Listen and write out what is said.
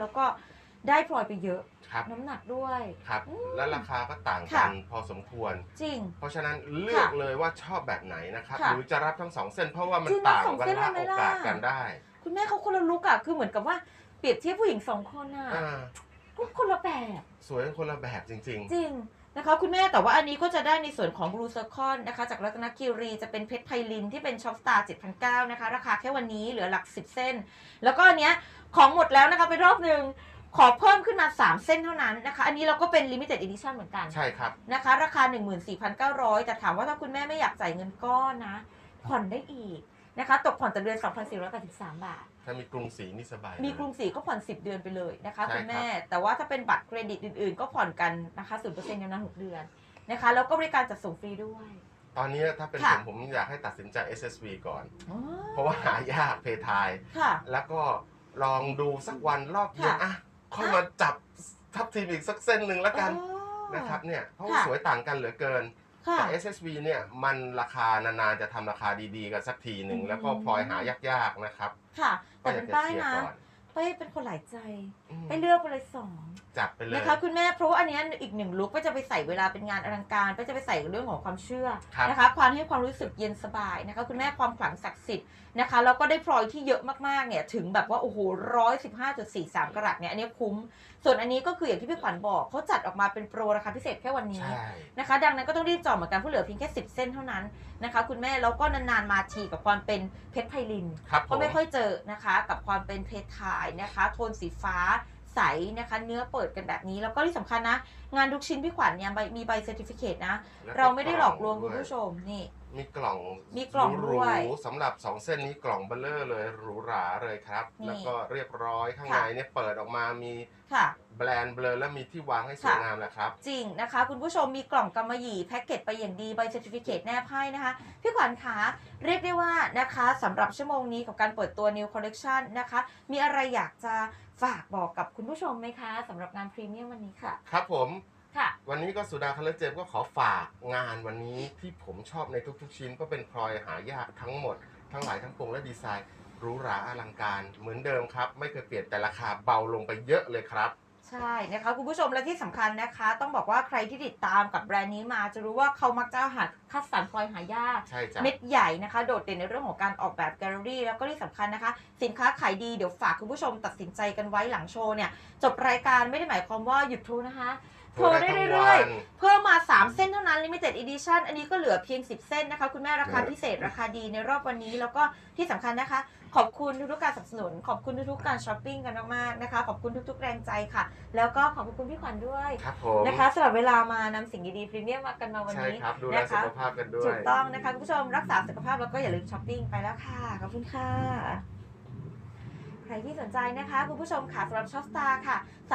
แล้วก็ได้พลอยไปเยอะครับน้ำหนักด้วย ครับ อืมและราคาก็ต่างค่ะกันพอสมควร จริง เพราะฉะนั้นเลือกเลยว่าชอบแบบไหนนะครับค่ะหรือจะรับทั้งสองเส้นเพราะว่ามันจริงต่างรับสองกันเส้นละเลยไหมโอกาสล่ะกันได้คุณแม่เขาคนละลุกอะคือเหมือนกับว่าเปรียบเทียบผู้หญิงสองคนอะอ่า ก็คนละแบบ สวยกันคนละแบบจริง จริงนะคะคุณแม่แต่ว่าอันนี้ก็จะได้ในส่วนของบลูเซอร์คอนนะคะ จากรัตนคิรีจะเป็นเพชรไพลินที่เป็นช็อปสตาร์7,900นะคะ ราคาแค่วันนี้เหลือหลัก 10 เส้น แล้วก็อันเนี้ยของหมดแล้วนะคะไปรอบหนึ่งขอเพิ่มขึ้นมา 3 เส้นเท่านั้นนะคะ อันนี้เราก็เป็น limited edition เหมือนกัน ๆ ใช่ครับ นะคะ ราคา 14,900 แต่ถามว่าถ้าคุณแม่ไม่อยากจ่ายเงินก้อนนะ ผ่อนได้อีก นะคะ ตกผ่อนแต่เดือน 2,483บาท ถ้ามีกรุงศรีนี่สบายมีเลยกรุงศรีก็ผ่อน 10 เดือนไปเลยนะคะใช่คุณแม่ครับแต่ว่าถ้าเป็นบัตรเครดิตอื่นๆ ก็ผ่อนกันนะคะ0%ยาวนาน6เดือนนะคะ แล้วก็บริการจัดส่งฟรีด้วย ตอนนี้ถ้าเป็นผค่ะมผมอยากให้ตัดสินใจ SSV ก่อนอ๋อเพราะว่าหายากเพทายค่ะแล้วก็ลองดูสักวันรอบเย็นค่ะอะค่อยมาจับทับทีมอีกสักเส้นหนึ่งแล้วกันอ๋อนะครับเนี่ยเพราะว่าค่ะสวยต่างกันเหลือเกิน ค่ะ แต่ SSV เนี่ยมันราคานานๆจะทำราคาดีๆกันสักทีหนึ่ง อืม แล้วก็พลอยหายากๆนะครับค่ะก็แต่อเป็ยานกจะป้ายเชียร์นะก่อนป้ายเป็นคนหลายใจ อืม ไปเลือกไปเลยสอง จับไปเลยนะคะคุณแม่เพราะว่าอันเนี้ยอีกหนึ่งลุคก็จะไปใส่เวลาเป็นงานอลังการ ก็จะไปใส่เรื่องของความเชื่อครับนะคะความให้ความรู้สึกเย็นสบายนะคะคุณแม่ความขลังศักดิ์สิทธิ์นะคะแล้วก็ได้พลอยที่เยอะมากๆเนี่ยถึงแบบว่าโอ้โหร้อยสิบห้าจุดสี่สามกรัตเนี่ยอันนี้คุ้ม ส่วนอันนี้ก็คืออย่างที่พี่ขวัญบอกเขาจัดออกมาเป็นโปรราคาพิเศษแค่วันนี้ใช่นะคะ ดังนั้นก็ต้องรีบจองเหมือนกันเพราะเหลือเพียงแค่10เส้นเท่านั้นนะคะคุณแม่แล้วก็นานๆมาทีกับความเป็นเพชรไพลินครับผก็มไม่ค่อยเจอนะคะกับความเป็นเพชรไทยนะคะ โทนสีฟ้า ใสนะคะ เนื้อเปิดกันแบบนี้ แล้วก็ที่สำคัญนะ งานทุกชิ้นพี่ขวัญเนี่ยใบมีใบเซอร์ติฟิเคตนะแล้วก็เราไม่ได้หลอกลวงคุณด้วยผู้ชมนี่ มีกล่องมีกล่องหด้รูวยๆสำหรับ 2 เส้นนี้กล่องเบลเลอร์เลยหรูหราเลยครับนี่แล้วก็เรียบร้อยข้างค่ะในเนี่ยเปิดออกมามีค่ะแบรนด์เบลอและมีที่วางให้สวยค่ะงามแหละครับ จริงนะคะ คุณผู้ชมมีกล่องกำมะหยี่แพ็กเกจไปอย่างดีใบเซอร์ติฟิเคตแนบให้นะคะ พี่ขวัญคะเรียกได้ว่านะคะสำหรับชั่วโมงนี้กับการเปิดตัว New Collection นะคะ มีอะไรอยากจะฝากบอกกับ คุณผู้ชมไหมคะสำหรับงานพรีเมียมวันนี้ค่ะ ครับผมค่ะ วันนี้ก็สุดาคัลเลอร์เจมก็ขอฝากงานวันนี้ที่ผมชอบในทุกๆ ชิ้นก็เป็นพลอยหายากทั้งหมด ทั้งหลายทั้งปวงและดีไซน์หรูหราอลังการเหมือนเดิมครับ ไม่เคยเปลี่ยนแต่ราคาเบาลงไปเยอะเลยครับ ใช่นะคะคุณผู้ชมและที่สำคัญนะคะ ต้องบอกว่าใครที่ติดตามกับแบรนด์นี้มาจะรู้ว่าเขามักจะหัดคัดสรรพลอยหายากใช่จ้ะเม็ดใหญ่นะคะ โดดเด่นในเรื่องของการออกแบบแกลเลอรี่ แล้วก็ที่สำคัญนะคะ สินค้าขายดีเดี๋ยวฝากคุณผู้ชมตัดสินใจกันไว้หลังโชว์เนี่ยจบรายการไม่ได้หมายความว่าหยุดโทรนะคะ โทรได้เรื่อยๆ เพิ่มมา 3 เส้นเท่านั้น Limited Edition อันนี้ก็เหลือเพียง 10 เส้นนะคะ คุณแม่ราคาพิเศษราคาดีในรอบวันนี้ แล้วก็ที่สำคัญนะคะ ขอบคุณทุกๆการสนับสนุน ขอบคุณทุกๆการช้อปปิ้งกันมากๆนะคะ ขอบคุณทุกๆแรงใจค่ะ แล้วก็ขอบคุณพี่ขวัญด้วยครับผมนะคะสำหรับเวลามานำสิ่งดีๆพรีเมียมมากันมาวันใช่นี้ครับดูแลนะสุคะขภาพกันด้วยถูกต้องนะคะคุณผู้ชมรักษาสุขภาพแล้วก็อย่าลืมช้อปปิ้งไปแล้วค่ะขอบคุณค่ะใครที่สนใจนะคะ คุณผู้ชมค่ะสำหรับช็อปสตาร์ค่ะ